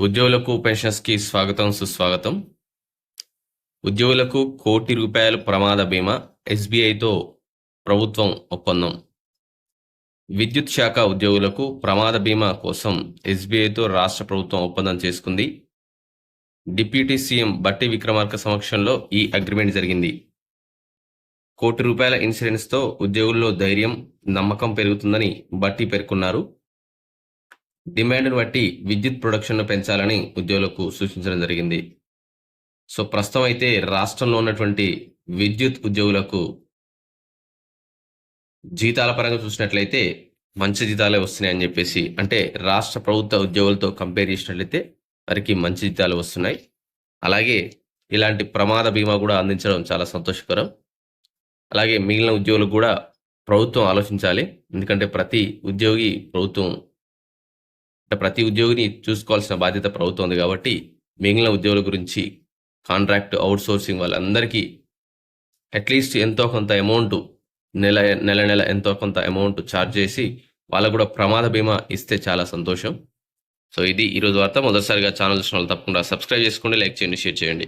ఉద్యోగులకు పెన్షన్స్కి స్వాగతం సుస్వాగతం. ఉద్యోగులకు కోటి రూపాయల ప్రమాద బీమా ఎస్బీఐతో ప్రభుత్వం ఒప్పందం. విద్యుత్ శాఖ ఉద్యోగులకు ప్రమాద బీమా కోసం ఎస్బీఐతో రాష్ట్ర ప్రభుత్వం ఒప్పందం చేసుకుంది. డిప్యూటీ సీఎం బట్టి విక్రమార్క సమక్షంలో ఈ అగ్రిమెంట్ జరిగింది. కోటి రూపాయల ఇన్సూరెన్స్తో ఉద్యోగుల్లో ధైర్యం నమ్మకం పెరుగుతుందని బట్టి పేర్కొన్నారు. డిమాండ్ను బట్టి విద్యుత్ ప్రొడక్షన్ను పెంచాలని ఉద్యోగులకు సూచించడం జరిగింది. సో ప్రస్తుతం అయితే రాష్ట్రంలో ఉన్నటువంటి విద్యుత్ ఉద్యోగులకు జీతాల పరంగా చూసినట్లయితే మంచి జీతాలే వస్తున్నాయని చెప్పేసి అంటే రాష్ట్ర ప్రభుత్వ ఉద్యోగులతో కంపేర్ చేసినట్లయితే వారికి మంచి జీతాలు వస్తున్నాయి. అలాగే ఇలాంటి ప్రమాద బీమా కూడా అందించడం చాలా సంతోషకరం. అలాగే మిగిలిన ఉద్యోగులకు కూడా ప్రభుత్వం ఆలోచించాలి. ఎందుకంటే ప్రతి ఉద్యోగి ప్రభుత్వం అంటే ప్రతి ఉద్యోగిని చూసుకోవాల్సిన బాధ్యత ప్రభుత్వం ఉంది కాబట్టి మిగిలిన ఉద్యోగుల గురించి కాంట్రాక్ట్ అవుట్ సోర్సింగ్ వాళ్ళందరికీ అట్లీస్ట్ ఎంతో కొంత అమౌంట్ నెల నెల నెల ఎంతో కొంత అమౌంట్ ఛార్జ్ చేసి వాళ్ళకు కూడా ప్రమాద బీమా ఇస్తే చాలా సంతోషం. సో ఇది ఈరోజు వార్త. మొదటిసారిగా ఛానల్ చూసిన వాళ్ళు తప్పకుండా సబ్స్క్రైబ్ చేసుకోండి లైక్ చేయండి షేర్ చేయండి.